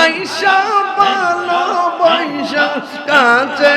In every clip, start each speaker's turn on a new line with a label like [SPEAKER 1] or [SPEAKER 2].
[SPEAKER 1] আইসা পালো বৈশা কাছে।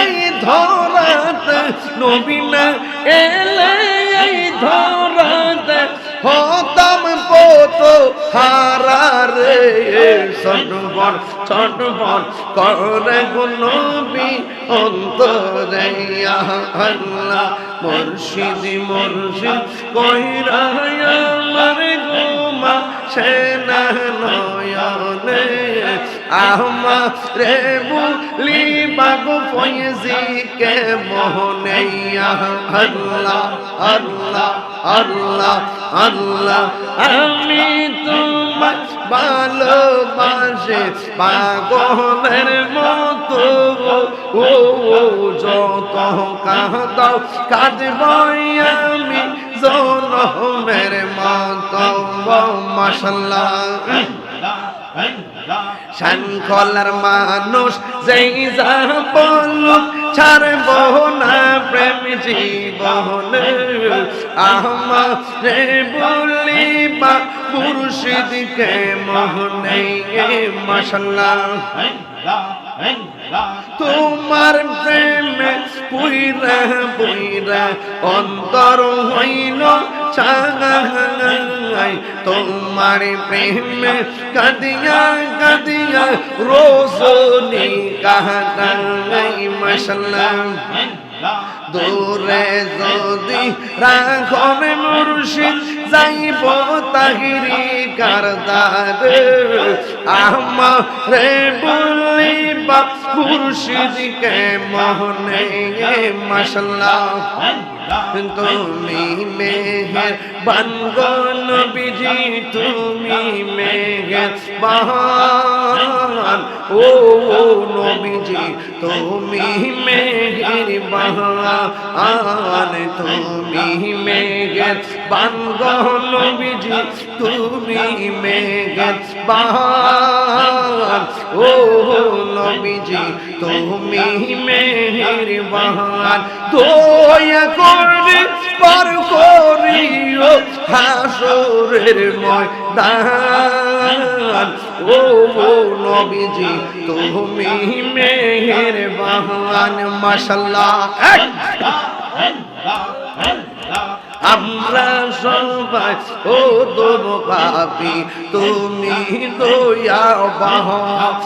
[SPEAKER 1] এই ধরাতে নবীনা এলে এই ধরাতে হতাম পোত হারারে সটবন সটবন করে গুনবি অন্তরে। আল্লাহ মুর্শিদ মুর্শিদ কইরা, আমার গুমা সেনা নয়নে আহমা রে বুলি বাগু ফয়েজি কে মোহনে আল্লাহ আল্লাহ আল্লাহ আল্লাহ। আমি তোমার ভালোবাসে, পাগলের মতো। ও যত কাঁদাও কাঁদব আমি জনমের মতো মাসাল্লাহ শানকলার মানুষ যেই যা বলল ছাড়ব না প্রেম জীবন। আমারে বলিবা মুর্শিদকে মোহনে মাসাল্লাহ তোমার প্রেমে পুইরা পুইরা অন্তর হইল চাঙাই। তোমার প্রেমে কাদিয়া কাদিয়া রোজনি কাহাই মশলা দূরে যদি রাখবে মুর্শিদ, যাইব তাহিরি কারদার আমারে বলিবা মুর্শিদকে মোহনে মশলা তুমি মেহের বানগন বিজি তুমি মেহের বাহান ও নবীজি, তুমি মেহের বাহান তুমি মেহের বানগন বিজি তুমি মেহের বাহান ও নবীজি, তুমি মেহের বাহান দয়া করে পার করিও হাসরের ময়দান। ও ও নবীজি, তুমি মেহের বাহান মাশাল্লাহ আমরা সবাই ও দোব পাপি, তুমি দয়া বাহান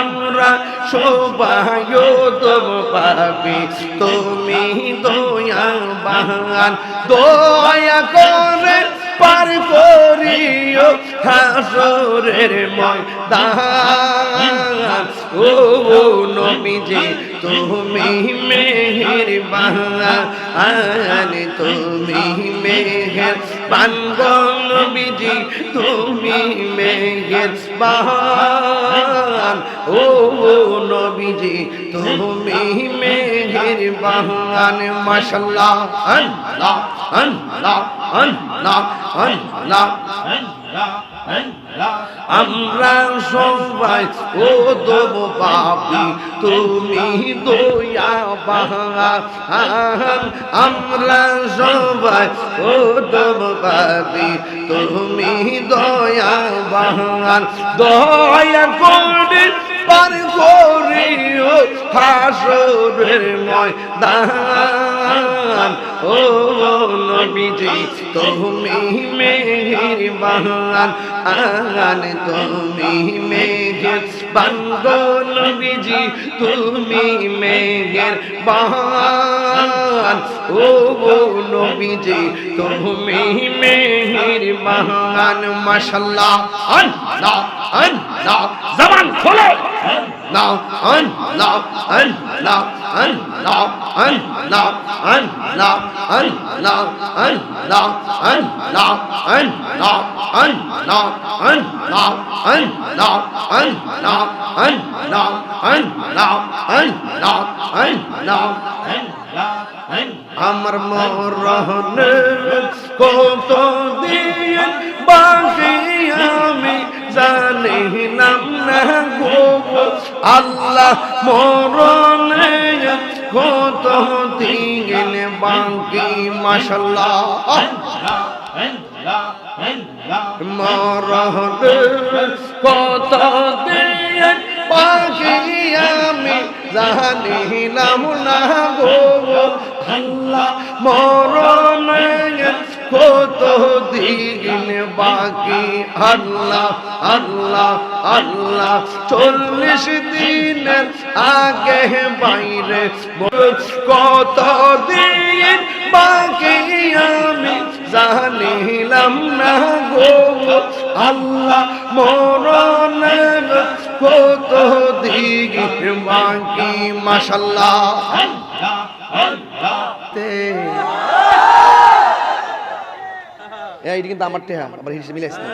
[SPEAKER 1] আমরা সবাই ও দোব পাপি, তুমি দয়া বাহান দয়া করে পার করিও হাসরের ময়দান। ও নবীজি তুমি মেহের বাহান তুমি মেহের পানগন বিজি তুমি মেঘের বাহান ও নবীজি, তুমি মেঘের বাহান মাশাল্লাহ আল্লাহ আল্লাহ আল্লাহ আল্লাহ। আমরা সবাই ও দেব পাপি, তুমি দয়া বাহান আমরা সবাই ও দেব পাপি, তুমি দয়া বাহান দয়া করে পার করিও হাসরের ময়দান। ও নবীজি তুমি মেহরবান। আগান তুমি মেঘের বাঙ্গ নবীজি তুমি মেঘের বাহান ও নবীজি তুমি মেহের বাহান মাশাল্লাহ আল্লাহ আল্লাহ জবান খোলো আল্লাহ আল্লাহ আল্লাহ আল্লাহ আল্লাহ আল্লাহ আল্লাহ আল্লাহ আল্লাহ আল্লাহ আল্লাহ আল্লাহ আল্লাহ আল্লাহ আল্লাহ আল্লাহ আল্লাহ আল্লাহ আমার মরহন কত দিয়ে বাকি আমি জানিলাম না গো। আল্লাহ মরণে কত তিন বাকি মশলা মরহন কত দিন বাকি আমি জানিলাম না গো আল্লাহ মরণ কত দিন বাকি? আল্লাহ আল্লাহ আল্লাহ চল্লিশ দিনের আগে বাইরে কত দিন বাকি? আমি জানিলাম না গো। আল্লাহ মরণ কত দিন বাকি মাশাল্লাহ এইটা কিন্তু আমার টেহা আবার হিসেবে মিলাইছে না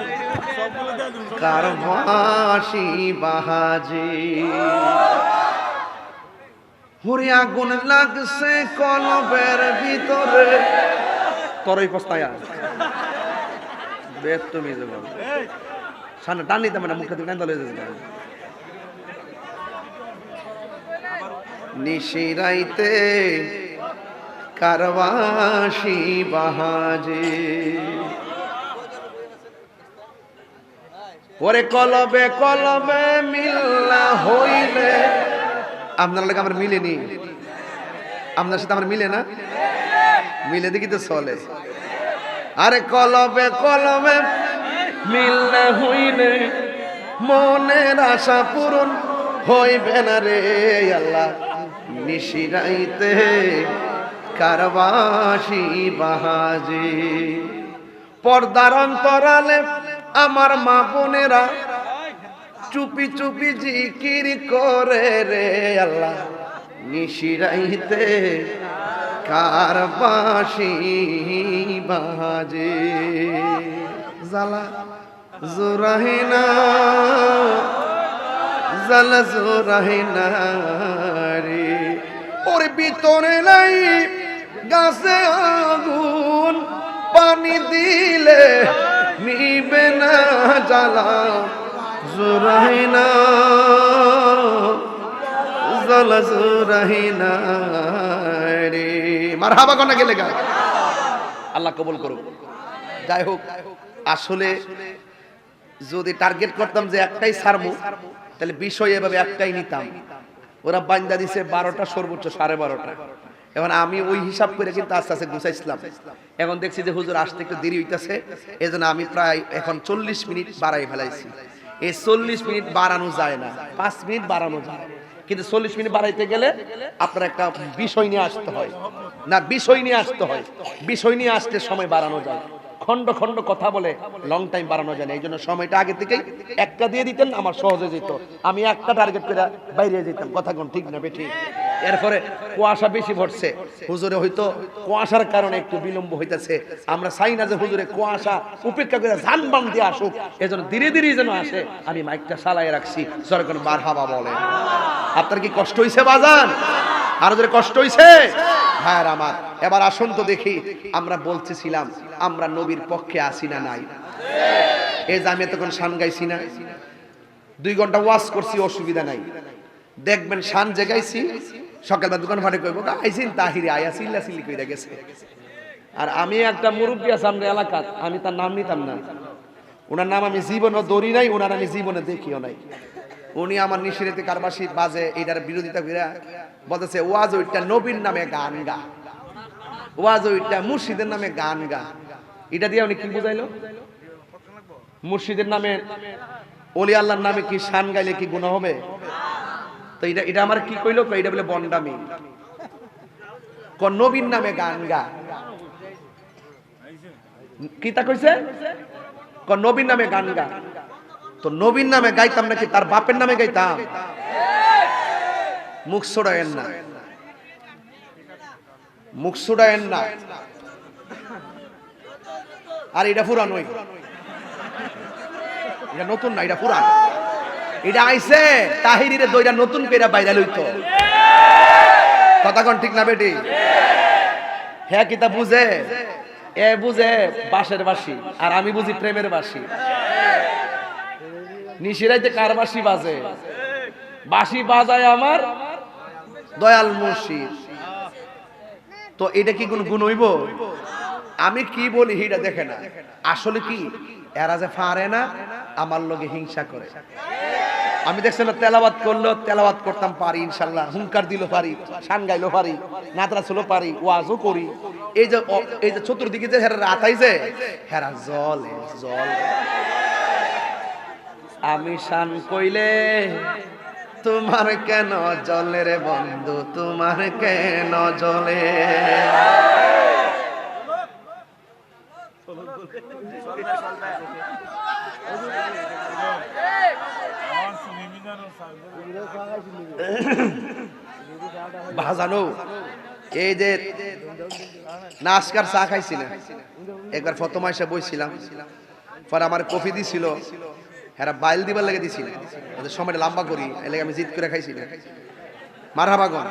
[SPEAKER 1] কারবাসি বাহাজি। হুরি আগুন লাগছে কলবের ভিতরে। তরই পস্তায়া। বেশ তুমি যে বল। সামনে টান নিতে মানে মুখে দিকে দলে নিশিরাইতে কারবাসি বাহাজে। ওরে কলবে কলবে মিল্লা হইলে। আপনার লাগে আমার মিলেনি আপনার সাথে আমার মিলে না? মিলে দেখি তো চলে। আরে কলবে কলবে মিল্লা হইলে। মনের আশা পূরণ হইবে না রে আল্লাহ। নিশিরাইতে কারবাসি বাহাজি। পর্দার অন্তরালে আমার মা বোনেরা চুপি চুপি জিকির করে রে আল্লাহ। নিশিরাইতে কারবাসি বাজে জালা জোরাহিনা জালা জোরাহিনা রে। ওর ভিতরে নাই গাছে আগুন পানি দিলে নিবে না জ্বালা জোরাহিনা জ্বালা জোরাহিনা রে। মার হাবা কনা গেলে গা। আল্লাহ কবুল করুক। যাই হোক, আসলে যদি টার্গেট করতাম যে একটাই সারমু, তাহলে বিষয় এভাবে একটাই নিতাম। ওরা বান্দা দিছে বারোটা, সর্বোচ্চ সাড়ে বারোটা। এখন আমি ওই হিসাব করে কিন্তু আস্তে আস্তে গুছাইছিলাম। এখন দেখছি যে হুজুর আসতে একটু দেরি হইতেছে এই জন্য আমি প্রায় এখন চল্লিশ মিনিট বাড়াই ফেলাইছি। এই চল্লিশ মিনিট বাড়ানো যায় না, পাঁচ মিনিট বাড়ানো যায়। কিন্তু চল্লিশ মিনিট বাড়াইতে গেলে আপনার একটা বিষয় নিয়ে আসতে হয়। না, বিষয় নিয়ে আসতে হয়। বিষয় নিয়ে আসতে সময় বাড়ানো যায়। খন্ড খন্ড কথা বলে লং টাইম বাড়ানো যায় না। এই জন্য সময়টা আগে থেকেই একটা দিয়ে দিতেন, আমার সহজে যেত। আমি একটা টার্গেট করে বাইরে যেতাম। কথা কোন ঠিক না বেঠি এরপরে কুয়াশা বেশি ভরছে হুজুরে হয়তো কুয়াশার কারণে একটু বিলম্ব হইতেছে। আমরা চাই না যে হুজুরে কুয়াশা উপেক্ষা করে ধান বান দিয়ে আসুক। এজন্য ধীরে ধীরে যেন আসে, আমি মাইকটা চালাই রাখছি। সরকার বার হাবা বলে আপনার কি কষ্ট হইছে বাজান? আরও ধরে কষ্ট হইছে? হ্যাঁ আমার, এবার আসুন তো দেখি, আমরা বলতেছিলাম, আমরা নবীর পক্ষে আসি না নাই। এই যে আমি তখন শান গাইছি না, দুই ঘণ্টা ওয়াশ করছি, অসুবিধা নাই। দেখবেন শান যে গাইছি সকালবেলা দোকান ফাটে কইব আইসিন তাহিরি, আয়া সিল্লা সিল্লি কইরা গেছে। আর আমি একটা মুরব্বী আছে আমরা এলাকাত আমি তার নাম নিতাম না। ওনার নাম আমি জীবনে দৌড়ি নাই, ওনার আমি জীবনে দেখিও নাই। উনি আমার নিশিরেতে কারবাসি বাজে এটার বিরোধিতা কইরা বলতেছে, ওয়াজ ওইটা নবীর নামে গান গা। ওয়াজ ওইটা মুর্শিদের নামে গান গা। এটা দিয়ে উনি কি বুঝাইলো? মুর্শিদের নামে অলি আল্লাহর নামে কি শান গাইলে কি গুণ হবে? তো এটা এটা আমার কি কইলো? এটা বলে বন্ডামি। নবীর নামে গান গা। কি তা কইছে? নবীর নামে গান গা। তো নবীর নামে গাইতাম নাকি? তার বাপের নামে গাইতাম? মুখ ছড়ায়েন না। মুখ সুডায়েন না। আর এটা পুরানোই এটা নতুন না, এটা পুরান এটা আইছে, তাহিরিরে দইরা নতুন কইরা বাইরা লইতো। কথা ঠিক না বেটি? হ্যাঁ কিতা বুঝে? এ বুঝে বাঁশের বাসি আর আমি বুঝি প্রেমের বাসি নিশিরাইতে কার বাসি বাজে? বাসি বাজায় আমার দয়াল মুর্শিদ। তো এটা কি কোন গুণ হইব? আমি কি বলি এটা দেখে না। আসলে কি? এরা যে ফারে না, আমার লগে হিংসা করে। আমি দেখছি না তেলাবাদ করল তেলাবাদ করতাম পারি, ইনশাল্লাহ। হুঙ্কার দিল পারি, শান গাইলো পারি নাতরা ছিল পারি, ওয়াজও করি। এই যে এই যে চতুর্দিকে যে হেরা রাতাইছে হেরা জল জল। আমি শান কইলে, তোমার কেন জলে রে বন্ধু, তোমার কেন জলে? ভাজানো এই যে নাস্কার চা খাইছি না একবার ফতমা এসে বইছিলাম পরে আমার কফি দিছিল হ্যাঁ বাইল দিবার লাগে দিছিল ওদের সময়টা লম্বা করি এর লাগে আমি জিত করে খাইছি না মার হাবাগন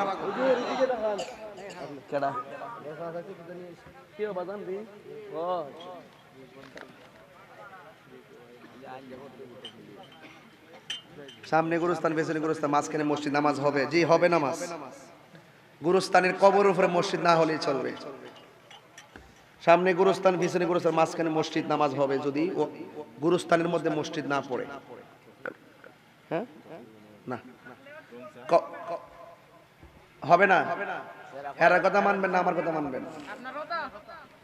[SPEAKER 1] কেডা সামনে গুরুস্থান, পেছনে গুরুস্থান, মাঝখানে মসজিদ, নামাজ হবে। জি, হবে নামাজ। গুরুস্থানের কবর উপরে মসজিদ না হলেই চলবে। সামনে গুরুস্থান, পিছনে গুরুস্থান, মাঝখানে মসজিদ, নামাজ হবে যদি গুরুস্থানের মধ্যে মসজিদ না পড়ে। হ্যাঁ? না। হবে না? হেরার কথা মানবেন না, আমার কথা মানবেন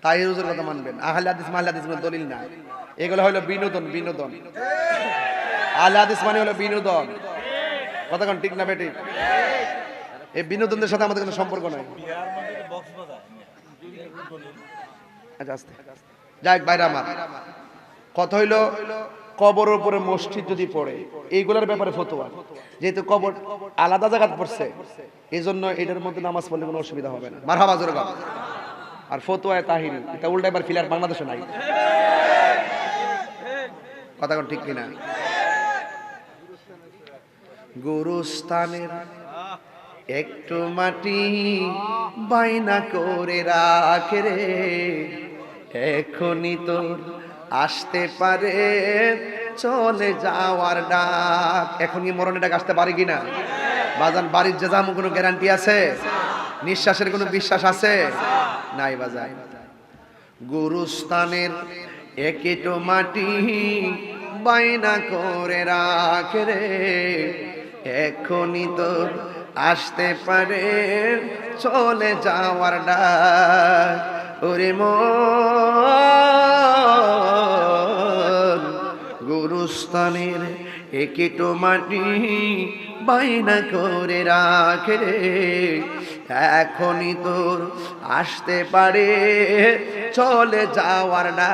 [SPEAKER 1] তাহিরুজের কথা মানবেন আহলে হাদিস দলিল না। এগুলো হলো বিনোদন বিনোদন। আহলে হাদিস মানে হলো বিনোদন। কথা কোন, ঠিক না বেটি এই বিনোদনদের সাথে আমাদের কোনো সম্পর্ক নাই। আচ্ছা হোক, বাইরে আমার। কথা হইল কবর উপরে মসজিদ যদি পড়ে, এইগুলোর ব্যাপারে ফতোয়া। যেহেতু কবর আলাদা জায়গা পড়ছে এই জন্য এটার মধ্যে নামাজ পড়লে কোনো অসুবিধা হবে না। মার হাবা আর ফতোয়ায় তাহিরি, এটা উল্টা এবার ফিলার বাংলাদেশে নাই। কথা ঠিক কিনা? গুরুস্থানের একটু মাটি বাইনা করে রাখে রে। এখনই তোর আসতে পারে, চলে যাওয়ার ডাক। এখনই মরণের ডাক আসতে পারে কিনা? বাজান, বাড়ির যে যাব কোনো গ্যারান্টি আছে? নিঃশ্বাসের কোনো বিশ্বাস আছে? নাই বাজান। গুরুস্থানের একেটো মাটি বাইনা করে রাখে রে। এখনই তো আসতে পারে, চলে যাওয়ার ডাক। ওরে গুরুস্থানের একেটো মাটি বাইনা করে রাখে রে। এখনই তোর আসতে পারে, চলে যাওয়ার না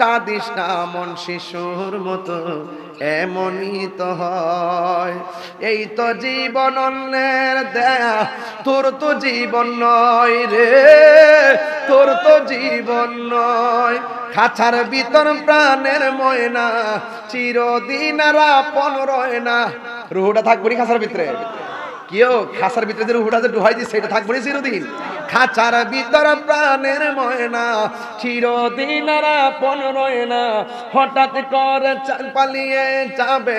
[SPEAKER 1] কাঁদিস না মন শিশুর মতো, এমনই তো হয়। এই তো জীবন অন্যের দেয়া, তোর তো জীবন নয় রে, তোর তো জীবন নয়। খাঁচার ভিতর প্রাণের ময়না, চিরদিন আর আপন রয় না। রুহুটা থাকব খাঁচার ভিতরে। কেউ খাসার ভিতরে যে রুহুটা যে ডুহাই দিচ্ছে সেটা থাকবে চিরদিন। খাঁচার ভিতর প্রাণের ময়না, চিরদিন আর আপন রয় না। হঠাৎ করে পালিয়ে যাবে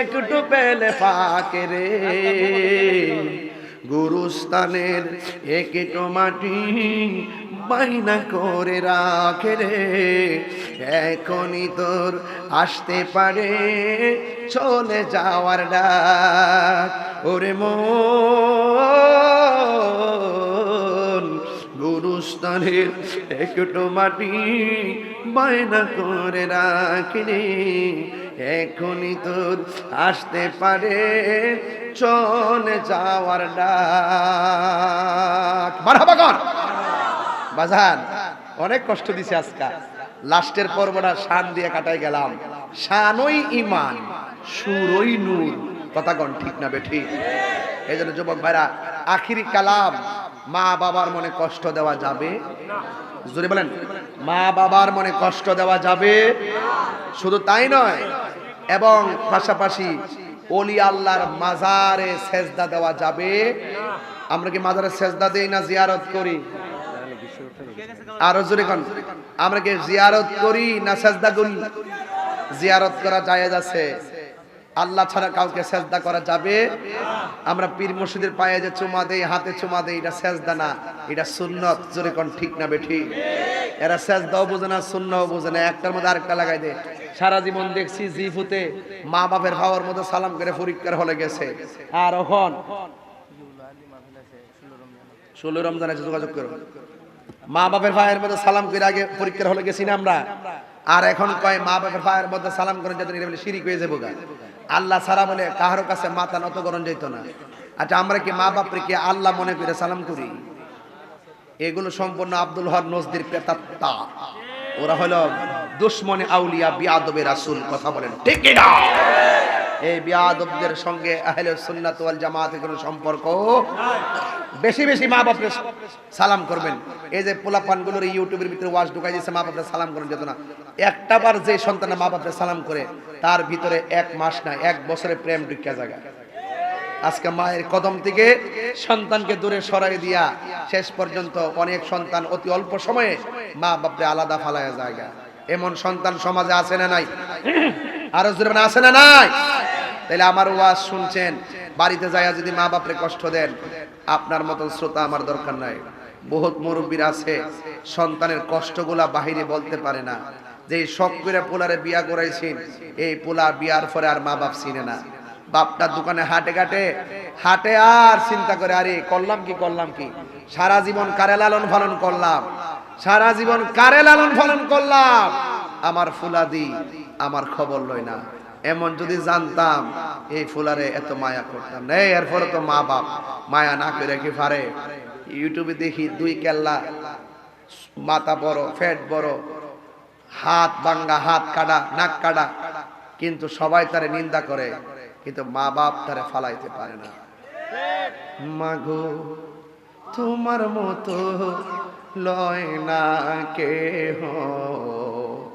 [SPEAKER 1] একটু পেলে পাকে রে। গুরুস্থানের একটু মাটি বাইনা করে রাখে রে। এখনই তোর আসতে পারে, চলে যাওয়ার ডাক। ওরে মন গুরুস্থানের একটু মাটি বায়না করে রাখে রে। এখনই তোর আসতে পারে, চলে যাওয়ার ডাক। মারহাবা কর। বাজান, অনেক কষ্ট দিছে আজকা। লাস্টের পর্বটা শান দিয়ে কাটাই গেলাম। শানই ইমান সুরই নূর। কথা কন ঠিক না বেঠি? এই জন্য যুবক ভাইরা, আখিরি কালাম মা বাবার মনে কষ্ট দেওয়া যাবে? জোরে বলেন, মা বাবার মনে কষ্ট দেওয়া যাবে? শুধু তাই নয়, এবং পাশাপাশি অলি আল্লাহর মাজারে সেজদা দেওয়া যাবে? আমরা কি মাজারে সেজদা দেই না জিয়ারত করি? আরও জোরে কোন। আমরা কি জিয়ারত করি না সেজদা করি? জিয়ারত করা জায়েজ আছে। আল্লাহ ছাড়া কাউকে সেজদা করা যাবে? আমরা পীর মুর্শিদের পায়ে যে চুমা দেই, হাতে চুমা দেই, এটা সেজদা না। এটা সুন্নত। জোরে কোন, ঠিক না বেঠি? এরা সেজদাও বোঝে না সুন্নাও বোঝে না। একটার মধ্যে আরেকটা লাগাই দে। সারা জীবন দেখছি জিফুতে মা বাপের ভাওয়ার মধ্যে সালাম করে পরীক্ষার হলে গেছে। আর এখন? ষোলো রমজান আছে যোগাযোগ করো। মা বাপের ভাইয়ের মধ্যে সালাম করে আগে পরীক্ষার হলে গেছি না আমরা? আর এখন কয় মা বাপের ভাইয়ের মধ্যে সালাম করে যাতে বলে শিরিক হয়ে যাব গা। আল্লাহ সারা বলে কাহারো কাছে মাথা নত করণ যেত না। আচ্ছা আমরা কি মা বাপরে কি আল্লাহ মনে করে সালাম করি? এগুলো সম্পূর্ণ আব্দুল হক নজদির পেতাত্তা ওরা হলো দুশ্মনে আউলিয়া বিয়াদবে রাসূল, কথা বলেন। ঠিক না এই বিয়াদবদের সঙ্গে আহলে সুন্নাত ওয়াল জামাতের কোনো সম্পর্ক? বেশি বেশি মা বাপরে সালাম করবেন। এই যে পোলাপানগুলোর ইউটিউবের ভিতরে ওয়াজ ঢুকাই দিয়েছে, মা বাপরে সালাম করেন যেত না। একটা বার যে সন্তান মা বাপরে সালাম করে, তার ভিতরে এক মাস না, এক বছরে প্রেম ঢুকিয়া জায়গা। আজকে মায়ের কদম থেকে সন্তানকে দূরে সরাই দিয়া শেষ পর্যন্ত অনেক সন্তান অতি অল্প সময়ে মা বাপরে আলাদা ফালায়া জায়গা। এমন সন্তান সমাজে আছে না নাই? আরও জোরে আছে না নাই? তাহলে আমার ওয়াজ শুনছেন, বাড়িতে যাইয়া যদি মা বাপরে কষ্ট দেন, আপনার মতন শ্রোতা আমার দরকার নাই। বহুত মুরব্বীর আছে, সন্তানের কষ্টগুলা বাহিরে বলতে পারে না। যে শখ করে পোলারে বিয়া করাইছেন, এই পোলা বিয়ার পরে আর মা বাপ চিনে না। বাপটার দোকানে হাটে ঘাটে, হাটে আর চিন্তা করে, আরে করলাম কি করলাম কি? সারা জীবন কারে লালন পালন করলাম? সারা জীবন কারে লালন পালন করলাম? আমার ফুলাদি, আমার খবর লয় না। এমন যদি জানতাম, এই ফুলারে এত মায়া করতাম না। এরপরে তো মা বাপ, মায়া না করে কি পারে? ইউটিউবে দেখি দুই কেল্লা, মাথা বড়, ফ্যাট বড়, হাত ভাঙ্গা হাত কাটা, নাক কাটা, কিন্তু সবাই তারে নিন্দা করে, কিন্তু মা বাপ তারে ফালাইতে পারে না। মাগো তোমার মতো লয় না কে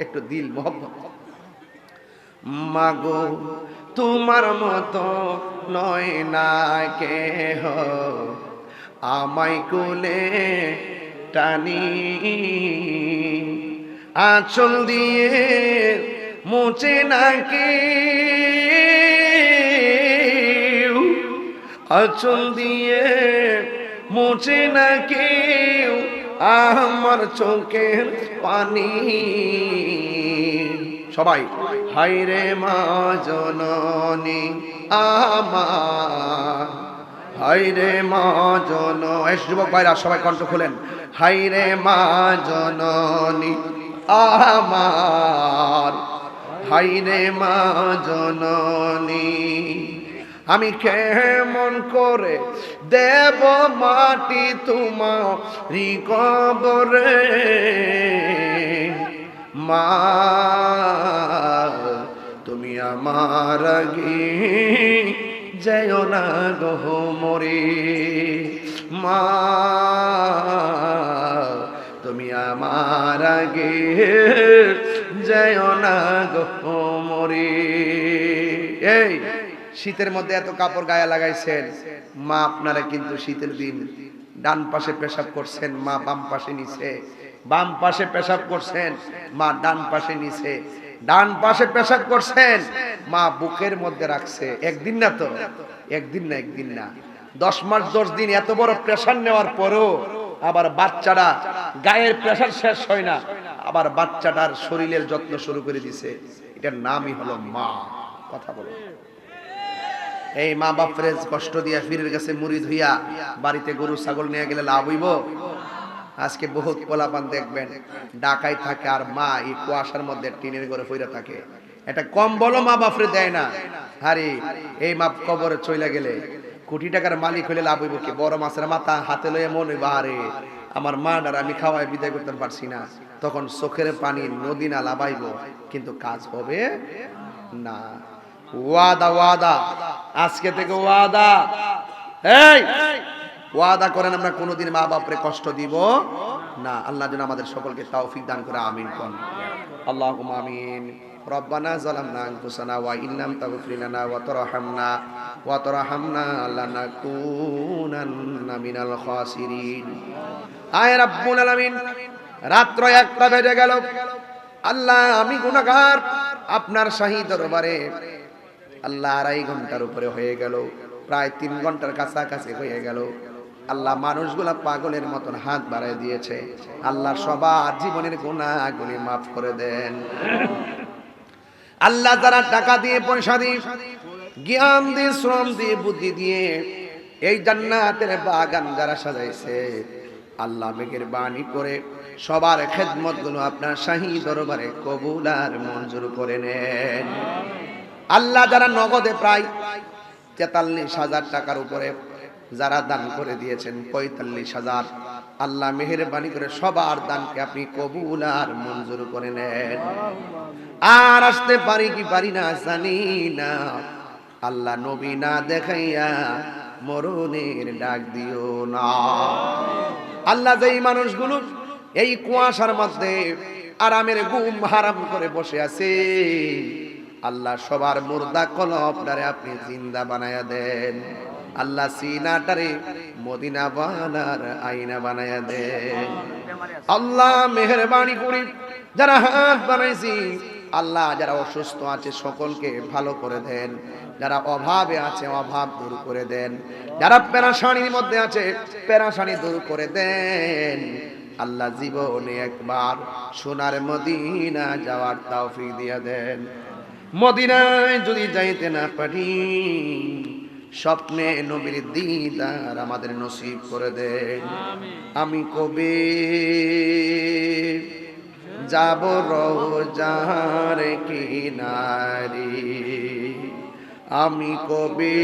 [SPEAKER 1] একটু দিল মোহব্বত। মাগো, তোমার মতো নয় না কে আমায় কোলে টানি, আঁচল দিয়ে মুছে নাকি আঁচল দিয়ে মুছে না আমার চোখের পানি। সবাই। হাইরে মা জননী আমার। হাইরে মা জন এই যুবক ভাইরা, সবাই কণ্ঠ খুলেন। হাইরে মা জননী আমার। হাইরে মা জননী, আমি কেমন করে দেব মাটি তোমারি কবরে? মা, তুমি আমার আগে যেও না গহ মরে। মা, তুমি আমার আগে যেও না গহ মরে। এই, শীতের মধ্যে এত কাপড় গায়ে লাগাইছেন, মা আপনারা কিন্তু শীতের দিন ডান পাশে পেশাব করছেন, মা বাম পাশে নিছে বাম পাশে পেশাব করছেন, মা ডান পাশে নিছে ডান পাশে পেশাব করছেন, মা বুকের মধ্যে রাখছে। একদিন না তো? একদিন না একদিন না। দশ মাস, দশ দিন এত বড় প্রেশার নেওয়ার পরও আবার বাচ্চারা গায়ের প্রেশার শেষ হয় না, আবার বাচ্চাটার শরীরের যত্ন শুরু করে দিছে। এটার নামই হলো মা। কথা বলো। এই মা বাপরে কষ্ট দিয়া ফিরের কাছে মুড়ি ধুইয়া বাড়িতে গরু, ছাগল নিয়ে গেলে লাভ হইব? আজকে বহুত পোলাপান দেখবেন ডাকাই থাকে আর মা এই কুয়াশার মধ্যে টিনের ঘরে ফইরা থাকে। এটা কম বলো মা বাপরে দেয় না। হারি, এই মাপ কবরে চইলা গেলে, কোটি টাকার মালিক হইলে লাভ হইব কি? বড় মাছের মাথা হাতে লয়ে মন আরে আমার মা ডার আমি খাওয়ায় বিদায় করতে পারছি না। তখন চোখের পানি নদী না লাভাইব কিন্তু কাজ হবে না। ওয়াদা ওয়াদা। আজকে থেকে ওয়াদা। এই! ওয়াদা করেন আমরা কোনোদিন মা বাপরে কষ্ট দিব না আল্লাহ যেন আমাদের সকলকে তৌফিক দান করে আমিন কোন আল্লাহ আমিন ربنا ظلمنا انفسنا وان لم تغفر لنا وترحمنا وترحمنا لنكونن من الخاسرين আয় রাব্বুল আলামিন রাত্র একটা বেজে গেল আল্লাহ আমি গুনাহগার আপনার শাহী দরবারে আল্লাহ আড়াই ঘন্টার উপরে হয়ে গেল প্রায় তিন ঘন্টার কাছাকাছি হয়ে গেল আল্লাহ মানুষগুলা পাগলের মতন হাত বাড়াই দিয়েছে। আল্লাহ সবার জীবনের গুণাগুলি মাফ করে দেন। আল্লাহ যারা টাকা দিয়ে পয়সা দিয়ে জ্ঞান দিয়ে, শ্রম দিয়ে, বুদ্ধি দিয়ে এই জান্নাতের বাগান যারা সাজাইছে, আল্লাহ মেঘের বাণী করে সবার খেদমতগুলো আপনার শাহী দরবারে কবুল আর মঞ্জুর করে নেন। আল্লাহ যারা নগদে প্রায় তেতাল্লিশ হাজার টাকার উপরে যারা দান করে দিয়েছেন পঁয়তাল্লিশ হাজার, আল্লাহ মেহেরবানি করে সবার দানকে আপনি কবুল আর মঞ্জুর করে নেন। আর আসতে পারি কি পারি না জানি না। আল্লাহ নবী না দেখাইয়া মরণের ডাক দিও না। আল্লাহ যেই মানুষগুলো এই কুয়াশার মধ্যে আরামের গুম হারাম করে বসে আছে, আল্লাহ সবার মুর্দা কলপটারে আপনি জিন্দা বানায়া দেন। আল্লাহ সিনাটারে মদিনা বানার আইনা বানায়া দেন আল্লাহ মেহরবানি করি, যারা হাত বানাইছি, আল্লাহ যারা অসুস্থ আছে সকলকে ভালো করে দেন। যারা অভাবে আছে, অভাব দূর করে দেন। যারা পেরাশানির মধ্যে আছে, পেরাশানি দূর করে দেন। আল্লাহ জীবনে একবার সোনার মদিনা যাওয়ার তৌফিক দিয়ে দেন। মদিনায় যদি যাইতে না পারি স্বপ্নে নবীর দিদার আমাদের নসিব করে দেন আমি কবে যাব রোজার কিনারে। আমি কবে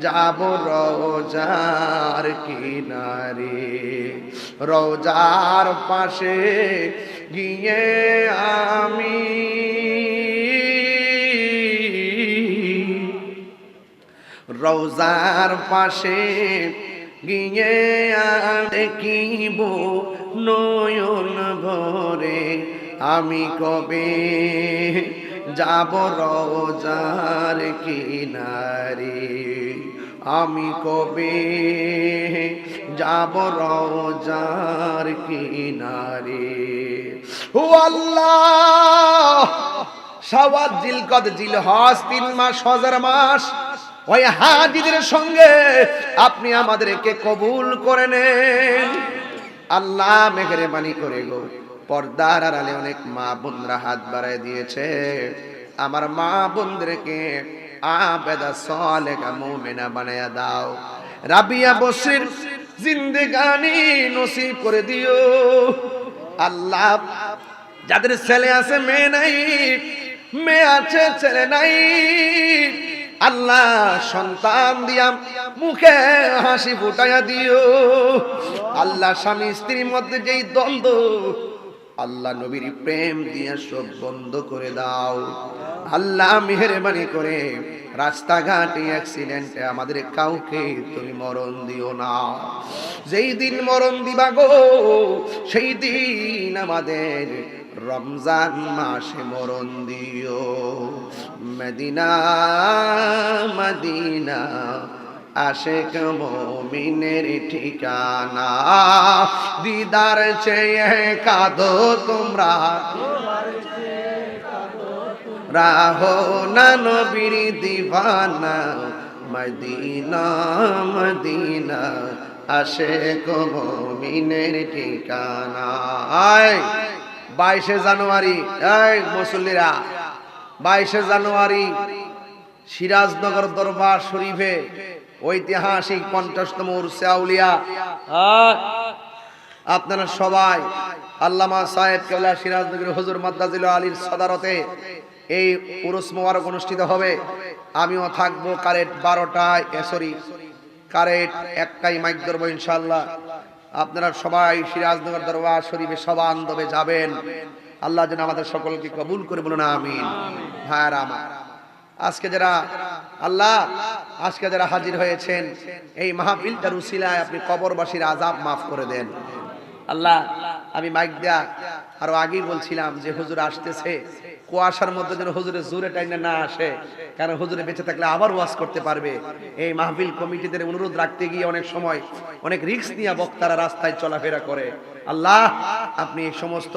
[SPEAKER 1] যাব রোজার কিনারে। রোজার পাশে গিয়ে আমি রোজার পাশে গিয়ে দেখিব নয়ন ভরে? আমি কবে যাব রোজার কিনারে? আমি কবে যাব রোজার কিনারে? ও আল্লাহ! সওয়াত জিলকদ জিল হজ তিন মাস, হাজার মাস। ওই হাজিদের সঙ্গে আপনি আমাদেরকে কবুল করে নেন। আল্লাহ মেঘরে বাণী করে গো। পর্দার আড়ালে অনেক মা বোনরা হাত বাড়ায় দিয়েছে। আমার মা বোনদেরকে আবেদা সলেকা মুমিনা বানায়া দাও। রাবিয়া বসির জিন্দেগানি নসিব করে দিও। আল্লাহ, যাদের ছেলে আছে, মেয়ে নাই, মেয়ে আছে, ছেলে নাই আল্লাহ সন্তান দিয়া মুখে হাসি ফুটাইয়া দিও। আল্লাহ স্বামী স্ত্রীর মধ্যে যেই দ্বন্দ্ব, আল্লাহ নবীর প্রেম দিয়ে সব বন্ধ করে দাও। আল্লাহ মেহরবানি করে রাস্তাঘাটে অ্যাক্সিডেন্টে আমাদের কাউকে তুমি মরণ দিও না। যেই দিন মরণ দিবা গো, সেই দিন আমাদের রমজান মাসে মরণ দিও। মদিনা মদিনা, আশেক মমিনের ঠিকানা। দিদার চেয়ে কাঁদো তোমরা। রাহো নবীর দিবানা মদিনা মদিনা, আশেক মমিনের ঠিকানা। বাইশে জানুয়ারি এই মুসল্লিরা বাইশে জানুয়ারি সিরাজনগর দরবার শরীফে ঐতিহাসিক পঞ্চাশতম উরসে আউলিয়া। আপনারা সবাই আল্লামা সাহেব কেবলা সিরাজনগর হুজুর মাদ্দাজিল আলীর সদারতে এই উরুস মোবারক অনুষ্ঠিত হবে। আমিও থাকব কারেট বারোটায় সরি কারেট একটাই মাইক ধরবো ইনশাল্লাহ আপনারা সবাই সিরাজনগর দরবার শরীফে সবান্ধবে যাবেন। আল্লাহ যেন আমাদের সকলকে কবুল করে বলুন, আমিন। ভাইয়ারা আমার, আজকে যারা, আল্লাহ, আজকে যারা হাজির হয়েছেন, এই মাহফিলটার উসিলায় আপনি কবরবাসীর আজাব মাফ করে দেন। আল্লাহ, আমি মাইক দেয়া আরও আগেই বলছিলাম যে হুজুর আসতেছে কুয়াশার মধ্যে যেন হুজুরের জোরে টাইনে না আসে, কারণ হুজুরে বেঁচে থাকলে আবার ওয়াজ করতে পারবে। এই মাহফিল কমিটিদের অনুরোধ রাখতে গিয়ে অনেক সময় অনেক রিক্স নিয়ে বক্তারা রাস্তায় চলাফেরা করে। আল্লাহ, আপনি এই সমস্ত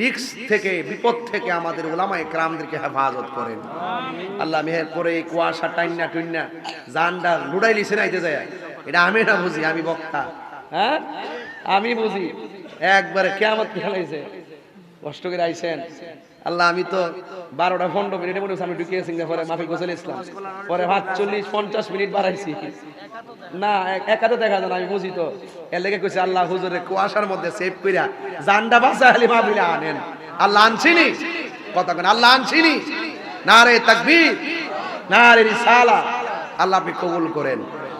[SPEAKER 1] রিক্স থেকে, বিপদ থেকে আমাদের ওলামায় ক্রামদেরকে হেফাজত করেন। আল্লাহ মেহের করে এই কুয়াশা টাইনা টুইনা জানডা লুড়াই লিছে নাইতে যায়? এটা আমি না বুঝি, আমি বক্তা। হ্যাঁ? আমি বুঝি। একবারে কেমন খেলাইছে। কষ্ট করে আইছেন। আল্লাহ, আমি তো বারোটা পনেরো মিনিটে মনে আমি ঢুকিয়েছি পরে মাফি গোসল ইসলাম পরে ভাত চল্লিশ পঞ্চাশ মিনিট বাড়াইছি। না, এক- একাতে দেখা যায় আমি বুঝি তো। এর লেগে কইছে, আল্লাহ হুজুরে কুয়াশার মধ্যে সেভ কইরা জানডা বাসা খালি মাহফিলে আনেন। আল্লাহ আনছিনি? কথা কেন আল্লাহ আনছিনি? না রে তাকবীর না রে রিসালা। আল্লাহ আপনি কবুল করেন।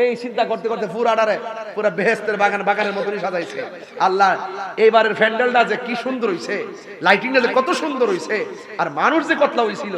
[SPEAKER 1] এই চিন্তা করতে করতে পুরাডারে পুরা বেহেস্তের বাগান, বাগানের মতনই সাজাইছে। আল্লাহ, এইবারের ফ্যান্ডেলটা যে কি সুন্দর হইছে লাইটিংটা যে কত সুন্দর হইছে, আর মানুষ যে কতলা হইছিল।